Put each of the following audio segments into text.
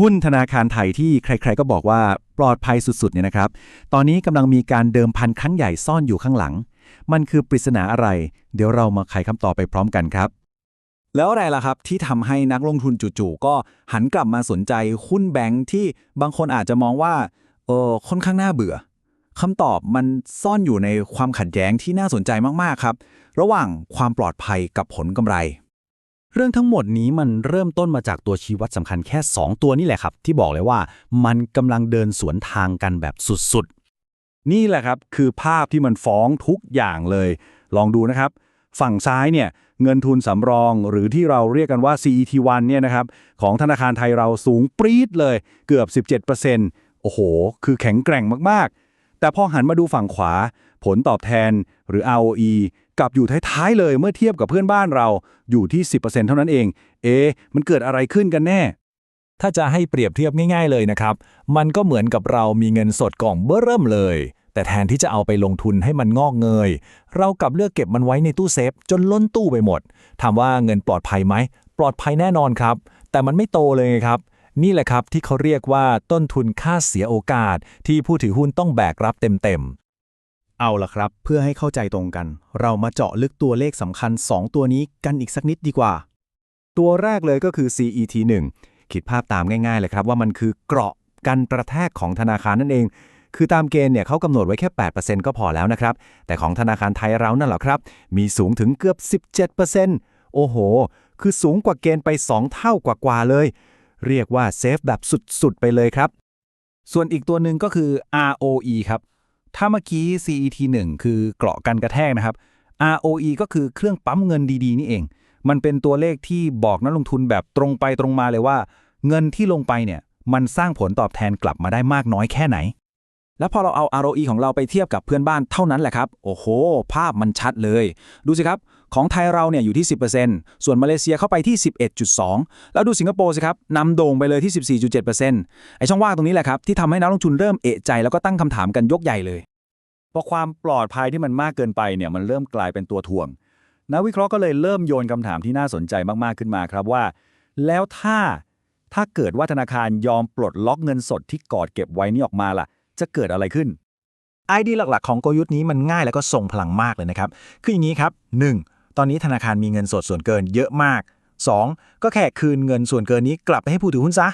หุ้นธนาคารไทยที่ใครๆก็บอกว่าปลอดภัยสุดๆเนี่ยนะครับ ตอนนี้กำลังมีการเดิมพันครั้งใหญ่ซ่อนอยู่ข้างหลัง มันคือปริศนาอะไร เดี๋ยวเรามาไขคำตอบไปพร้อมกันครับ แล้วอะไรล่ะครับที่ทำให้นักลงทุนจู่ๆก็หันกลับมาสนใจหุ้นแบงค์ที่บางคนอาจจะมองว่าเออค่อนข้างน่าเบื่อคำตอบมันซ่อนอยู่ในความขัดแย้งที่น่าสนใจมากๆครับ ระหว่างความปลอดภัยกับผลกำไร เรื่องทั้งหมดนี้มันเริ่มต้นมาจากตัวชี้วัดสำคัญแค่ 2 ตัวนี่แหละครับ ที่บอกเลยว่ามันกำลังเดินสวนทางกันแบบสุดนี่แหละครับคือภาพที่มันฟ้องทุกอย่างเลย ลองดูนะครับ ฝั่งซ้ายเนี่ยเงินทุนสำรองหรือที่เราเรียกกันว่า CET1 เนี่ยนะครับของธนาคารไทยเราสูงปรี๊ดเลยเกือบ 17%โอ้โห คือแข็งแกร่งมากๆ แต่พอหันมาดูฝั่งขวา ผลตอบแทนหรือ ROE กลับอยู่ท้ายๆเลยเมื่อเทียบกับเพื่อนบ้านเราอยู่ที่ 10%เท่านั้นเอง เอ๊ะมันเกิดอะไรขึ้นกันแน่ ถ้าจะให้เปรียบเทียบง่ายๆเลยนะครับ มันก็เหมือนกับเรามีเงินสดกล่องเบ้อเริ่มเลย แต่แทนที่จะเอาไปลงทุนให้มันงอกเงย เรากลับเลือกเก็บมันไว้ในตู้เซฟ จนล้นตู้ไปหมด ถามว่าเงินปลอดภัยไหม ปลอดภัยแน่นอนครับ แต่มันไม่โตเลยครับนี่แหละครับที่เขาเรียกว่าต้นทุนค่าเสียโอกาสที่ผู้ถือหุ้นต้องแบกรับเต็มๆ เอาล่ะครับ เพื่อให้เข้าใจตรงกัน เรามาเจาะลึกตัวเลขสำคัญ 2 ตัวนี้กันอีกสักนิดดีกว่า ตัวแรกเลยก็คือ CET1 คิดภาพตามง่ายๆเลยครับว่ามันคือเกราะกันประแทกของธนาคารนั่นเอง คือตามเกณฑ์เนี่ยเขากำหนดไว้แค่ 8%ก็พอแล้วนะครับ แต่ของธนาคารไทยเรานั่นแหละครับ มีสูงถึงเกือบ 17%โอ้โห คือสูงกว่าเกณฑ์ไป 2 เท่ากว่าๆเลย เรียกว่าเซฟแบบสุดๆไปเลยครับ ส่วนอีกตัวหนึ่งก็คือ ROE ครับ ถ้าเมื่อกี้ CET1 คือเกราะกันกระแทกนะครับ ROE ก็คือเครื่องปั๊มเงินดีๆ นี่เอง มันเป็นตัวเลขที่บอกนักลงทุนแบบตรงไปตรงมาเลยว่า เงินที่ลงไปเนี่ยมันสร้างผลตอบแทนกลับมาได้มากน้อยแค่ไหน แล้วพอเราเอา ROE ของเราไปเทียบกับเพื่อนบ้านเท่านั้นแหละครับ โอ้โห ภาพมันชัดเลย ดูสิครับ ของไทยเราเนี่ยอยู่ที่ 10%ส่วนมาเลเซียเข้าไปที่ 11.2 แล้วดูสิงคโปร์สิครับนำโด่งไปเลยที่ 14.7%ไอช่องว่างตรงนี้แหละครับที่ทำให้นักลงทุนเริ่มเอะใจ แล้วก็ตั้งคำถามกันยกใหญ่เลยพอความปลอดภัยที่มันมากเกินไปเนี่ยมันเริ่มกลายเป็นตัวถ่วงนักวิเคราะห์ก็เลยเริ่มโยนคำถามที่น่าสนใจมากๆขึ้นมาครับว่า แล้วถ้าถ้าเกิดว่าธนาคารยอมปลดล็อกเงินสดที่กอดเก็บไว้นี่ออกมาล่ะ จะเกิดอะไรขึ้นไอเดียหลักๆ ของกลยุทธ์นี้มันง่ายแล้วก็ทรงพลังมากเลยนะครับ คืออย่างนี้ครับ 1. ตอนนี้ธนาคารมีเงินสดส่วนเกินเยอะมาก 2. ก็แค่คืนเงินส่วนเกินนี้กลับไปให้ผู้ถือหุ้นซะ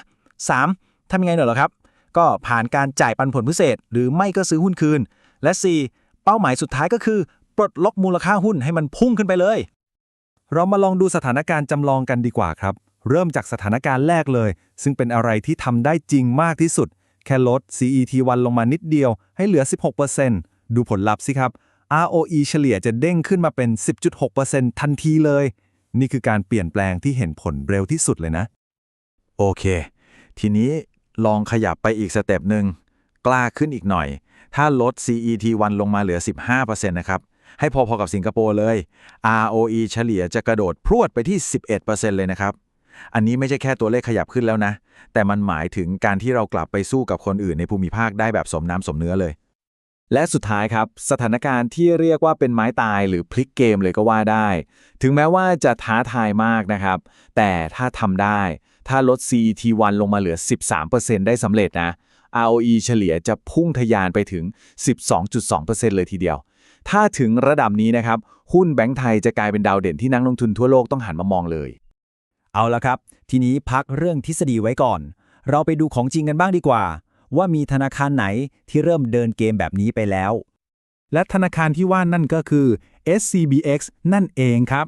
3. ทำยังไงหนอเหรอครับ ก็ผ่านการจ่ายปันผลพิเศษ หรือไม่ก็ซื้อหุ้นคืน และ 4. เป้าหมายสุดท้ายก็คือ ปลดล็อกมูลค่าหุ้นให้มันพุ่งขึ้นไปเลย เรามาลองดูสถานการณ์จำลองกันดีกว่าครับ เริ่มจากสถานการณ์แรกเลย ซึ่งเป็นอะไรที่ทำได้จริงมากที่สุด แค่ลด CET1 ลงมานิดเดียวให้เหลือ 16%ดูผลลัพธ์สิครับ ROE เฉลี่ยจะเด้งขึ้นมาเป็น 10.6%ทันทีเลย นี่คือการเปลี่ยนแปลงที่เห็นผลเร็วที่สุดเลยนะ โอเค ทีนี้ลองขยับไปอีกสเต็ปหนึ่ง กล้าขึ้นอีกหน่อย ถ้าลด CET1 ลงมาเหลือ 15%นะครับ ให้พอๆกับสิงคโปร์เลย ROE เฉลี่ยจะกระโดดพรวดไปที่ 11%เลยนะครับ อันนี้ไม่ใช่แค่ตัวเลขขยับขึ้นแล้วนะ แต่มันหมายถึงการที่เรากลับไปสู้กับคนอื่นในภูมิภาคได้แบบสมน้ำสมเนื้อเลย และสุดท้ายครับ สถานการณ์ที่เรียกว่าเป็นไม้ตายหรือพลิกเกมเลยก็ว่าได้ ถึงแม้ว่าจะท้าทายมากนะครับ แต่ถ้าทำได้ ถ้าลด CET1 ลงมาเหลือ 13%ได้สำเร็จนะ ROE เฉลี่ยจะพุ่งทะยานไปถึง 12.2%เลยทีเดียว ถ้าถึงระดับนี้นะครับ หุ้นแบงก์ไทยจะกลายเป็นดาวเด่นที่นักลงทุนทั่วโลกต้องหันมามองเลย เอาละครับ ทีนี้พักเรื่องทฤษฎีไว้ก่อน เราไปดูของจริงกันบ้างดีกว่า ว่ามีธนาคารไหนที่เริ่มเดินเกมแบบนี้ไปแล้ว และธนาคารที่ว่านั่นก็คือ SCBX นั่นเองครับ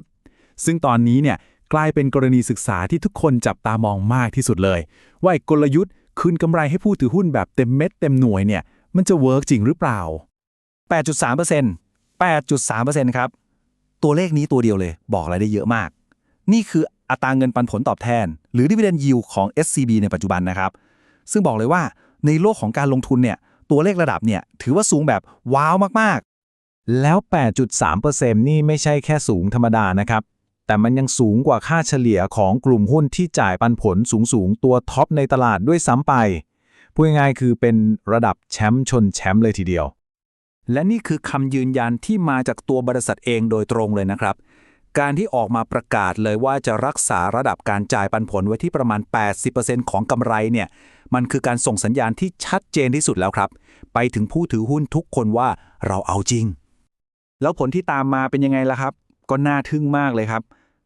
ซึ่งตอนนี้เนี่ยกลายเป็นกรณีศึกษาที่ทุกคนจับตามองมากที่สุดเลย ว่ากลยุทธ์คืนกำไรให้ผู้ถือหุ้นแบบเต็มเม็ดเต็มหน่วยเนี่ยมันจะเวิร์กจริงหรือเปล่า 8.3% 8.3%ครับ ตัวเลขนี้ตัวเดียวเลย บอกอะไรได้เยอะมาก นี่คืออัตราเงินปันผลตอบแทน หรือ dividend yield ของ SCB ในปัจจุบันนะครับ ซึ่งบอกเลยว่า ในโลกของการลงทุนเนี่ยตัวเลขระดับเนี่ยถือว่าสูงแบบว้าวมากๆ แล้ว 8.3%นี่ไม่ใช่แค่สูงธรรมดานะครับ แต่มันยังสูงกว่าค่าเฉลี่ยของกลุ่มหุ้นที่จ่ายปันผลสูงๆ ตัวท็อปในตลาดด้วยซ้ำไป พูดง่ายๆคือเป็นระดับแชมป์ชนแชมป์เลยทีเดียว และนี่คือคำยืนยันที่มาจากตัวบริษัทเองโดยตรงเลยนะครับการที่ออกมาประกาศเลยว่าจะรักษาระดับการจ่ายปันผลไว้ที่ประมาณ 80%ของกำไรเนี่ย มันคือการส่งสัญญาณที่ชัดเจนที่สุดแล้วครับ ไปถึงผู้ถือหุ้นทุกคนว่าเราเอาจริง แล้วผลที่ตามมาเป็นยังไงล่ะครับ ก็น่าทึ่งมากเลยครับ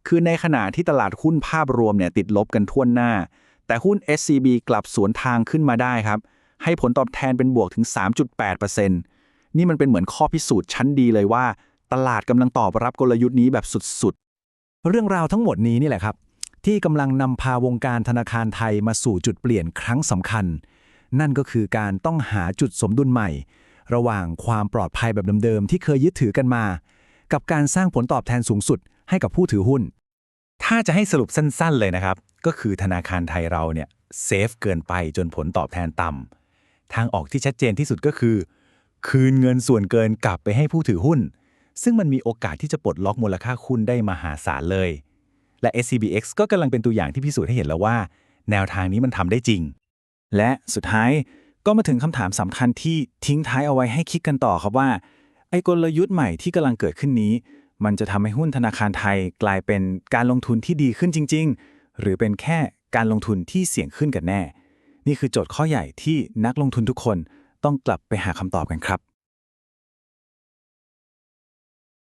คือในขณะที่ตลาดหุ้นภาพรวมเนี่ยติดลบกันทั่วหน้า แต่หุ้น SCB กลับสวนทางขึ้นมาได้ครับ ให้ผลตอบแทนเป็นบวกถึง 3.8%นี่มันเป็นเหมือนข้อพิสูจน์ชั้นดีเลยว่า ตลาดกำลังตอบรับกลยุทธ์นี้แบบสุดๆ เรื่องราวทั้งหมดนี้นี่แหละครับ ที่กำลังนำพาวงการธนาคารไทยมาสู่จุดเปลี่ยนครั้งสำคัญ นั่นก็คือการต้องหาจุดสมดุลใหม่ ระหว่างความปลอดภัยแบบเดิมๆ ที่เคยยึดถือกันมา กับการสร้างผลตอบแทนสูงสุดให้กับผู้ถือหุ้น ถ้าจะให้สรุปสั้นๆเลยนะครับ ก็คือธนาคารไทยเราเนี่ยเซฟเกินไปจนผลตอบแทนต่ำทางออกที่ชัดเจนที่สุดก็คือ คืนเงินส่วนเกินกลับไปให้ผู้ถือหุ้น ซึ่งมันมีโอกาสที่จะปลดล็อกมูลค่าหุ้นได้มหาศาลเลย และ SCBX ก็กำลังเป็นตัวอย่างที่พิสูจน์ให้เห็นแล้วว่า แนวทางนี้มันทำได้จริง และสุดท้ายก็มาถึงคำถามสำคัญที่ทิ้งท้ายเอาไว้ให้คิดกันต่อครับว่า ไอ้กลยุทธ์ใหม่ที่กำลังเกิดขึ้นนี้ มันจะทำให้หุ้นธนาคารไทยกลายเป็นการลงทุนที่ดีขึ้นจริง ๆ หรือเป็นแค่การลงทุนที่เสี่ยงขึ้นกันแน่ นี่คือโจทย์ข้อใหญ่ที่นักลงทุนทุกคนต้องกลับไปหาคำตอบกันครับ